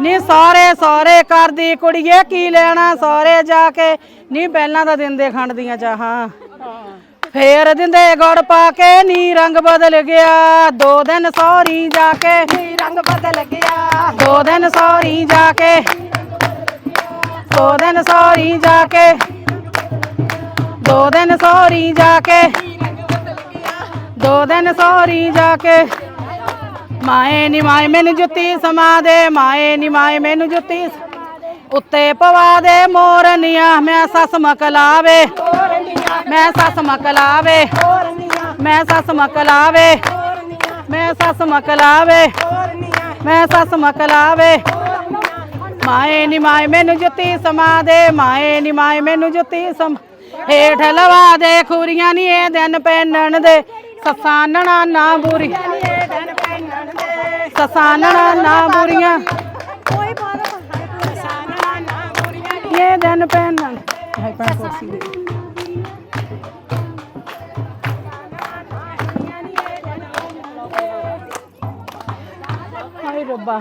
ਨੀ ਸਾਰੇ ਸਾਰੇ ਕਰਦੀ ਕੁੜੀਏ ਕੀ ਲੈਣਾ ਸਾਰੇ ਜਾ ਕੇ। ਨੀ ਪਹਿਲਾਂ ਤਾਂ ਦਿੰਦੇ ਖੰਡ ਦੀਆਂ ਚਾਹਾਂ। ਫੇਰ ਦਿੰਦੇ ਗੁੜ ਪਾ ਕੇ ਨੀ ਰੰਗ ਬਦਲ ਗਿਆ। ਦੋ ਦਿਨ ਸੌਰੀ ਜਾ ਕੇ। ਨੀ ਰੰਗ ਬਦਲ ਗਿਆ। ਦੋ ਦਿਨ ਸੌਰੀ ਜਾ ਕੇ। ਦੋ ਦਿਨ ਸੌਰੀ ਜਾ ਕੇ। ਦੋ ਦਿਨ ਸੌਰੀ ਜਾ ਕੇ। ਦੋ ਦਿਨ ਸੌਰੀ ਜਾ ਕੇ। ਮਾਏ ਨੀ ਮਾਏ, ਮੈਨੂੰ ਜੁੱਤੀ ਸਮਾ ਦੇ, ਮਾਏ ਨੀ ਮਾਏ, ਮੈਨੂੰ ਜੁੱਤੀ ਉੱਤੇ ਪਵਾ ਦੇ ਮੋਰਨੀਆਂ ਮੈਂ ਸੱਸ ਮਕਲਾਵੇ ਮੈਂ ਸੱਸ ਮਕਲਾਵੇ ਮੈਂ ਸੱਸ ਮਕਲਾਵੇ ਮੈਂ ਸੱਸ ਮਕਲਾਵੇ ਮੈਂ ਸੱਸ ਮਕਲਾਵੇ ਮਾਏ ਨੀ ਮਾਏ, ਮੈਨੂੰ ਜੁੱਤੀ ਸਮਾ ਦੇ। ਮਾਏ ਨੀ ਮਾਏ, ਮੈਨੂੰ ਜੁੱਤੀ ਸਮ ਹੇਠ ਲਵਾ ਦੇ। ਖੁਰੀਆਂ ਨੀ ਇਹ ਦਿਨ ਪੈਣਨ ਦੇ। ਸੱਸਾਂ ਨਣਾ ਨਾ ਬੁਰੀ ਸੱਸਾਂ ਨਣਾ ਨਾ ਬੁਰੀਆਂ। ਕੋਈ ਬਾਤ ਸਾਨਾ ਨਾ ਗੁਰੀਆਂ ਇਹ ਦਿਨ ਕੁਰਸੀ ਦੇ। ਹਾਏ ਰੱਬਾ।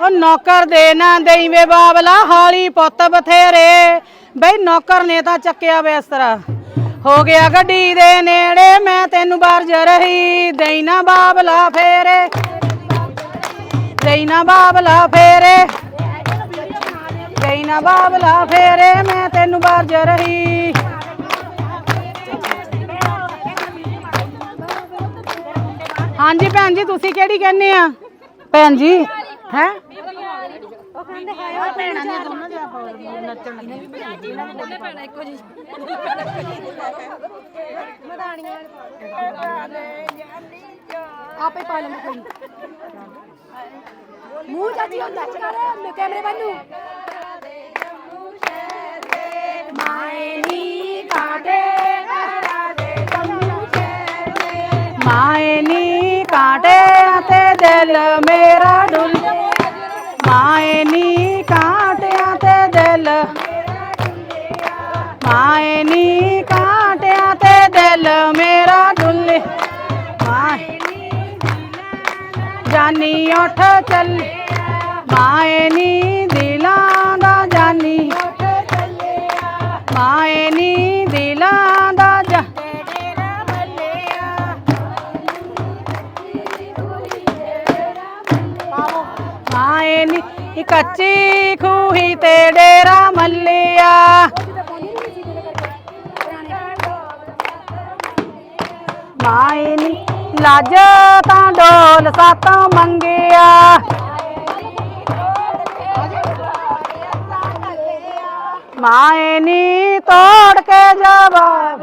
ਉਹ ਨੌਕਰ ਦੇ ਨਾ ਦੇਈ ਵੇ ਬਾਬਲਾ ਹਾਲੀ ਪੁੱਤ ਬਥੇਰੇ। ਬਈ ਨੌਕਰ ਨੇ ਤਾਂ ਚੱਕਿਆ ਵੇ ਇਸ ਤਰ੍ਹਾਂ। ਹੋ ਗਿਆ ਗੱਡੀ ਦੇ ਨੇੜੇ ਮੈਂ ਤੈਨੂੰ ਬਾਰਜ ਰਹੀ। ਦੇਈ ਨਾ ਬਾਬਲਾ ਫੇਰੇ। ਦੇਈ ਨਾ ਬਾਬਲਾ ਫੇਰੇ। ਦੇਈ ਨਾ ਬਾਬਲਾ ਫੇਰੇ, ਮੈਂ ਤੈਨੂੰ ਬਾਰਜ ਰਹੀ। ਹਾਂਜੀ ਭੈਣ ਜੀ, ਤੁਸੀਂ ਕਿਹੜੀ ਕਹਿੰਦੇ ਆ? ਭੈਣ ਜੀ, ਹੈ? ਆਪੇ ਪਾ ਲੈਂਦੇ ਕੋਈ ਮੂੰਹ ਚਾਚੀ ਉਹ ਨੱਚ ਕੈਮਰੇ ਬੰਨੂ ਮਾਏ ਕਾਟੇ ਕਹਰਾ ਦੇ ਜੰਮੂ ਮਾਏ ਨੀ ਕਾਂਟੇ ਤੇ ਦਿਲ ਮੇਰਾ ਡੁੱਲ ਮਾਏ ਨੀ ਤੇ ਦਿਲ ਮਾਏ ਨੀ ਤੇ ਦਿਲ ਮੇਰਾ ਡੁੱਲੇ ਜਾਨੀ ਉੱਠ ਚੱਲ ਮਾਏ ਨੀ ਦਿਲਾਂ ਦਾ ਜਾਨੀ ਮਾਏ ਨੀ ਦਿਲਾਂ ਦਾ ਜਾ ਮਾਏ ਨੀ ਇਹ ਕੱਚੀ ਖੂਹੀ ਤੇ ਡੇਰਾ ਮੱਲਿਆ ਮਾਏ ਨੀ ਲੱਜ ਤਾਂ ਡੋਲ ਸਾਤੋਂ ਮੰਗਿਆ। ਮਾਏ ਨੀ ਤੋੜ ਕੇ ਜਵਾਬ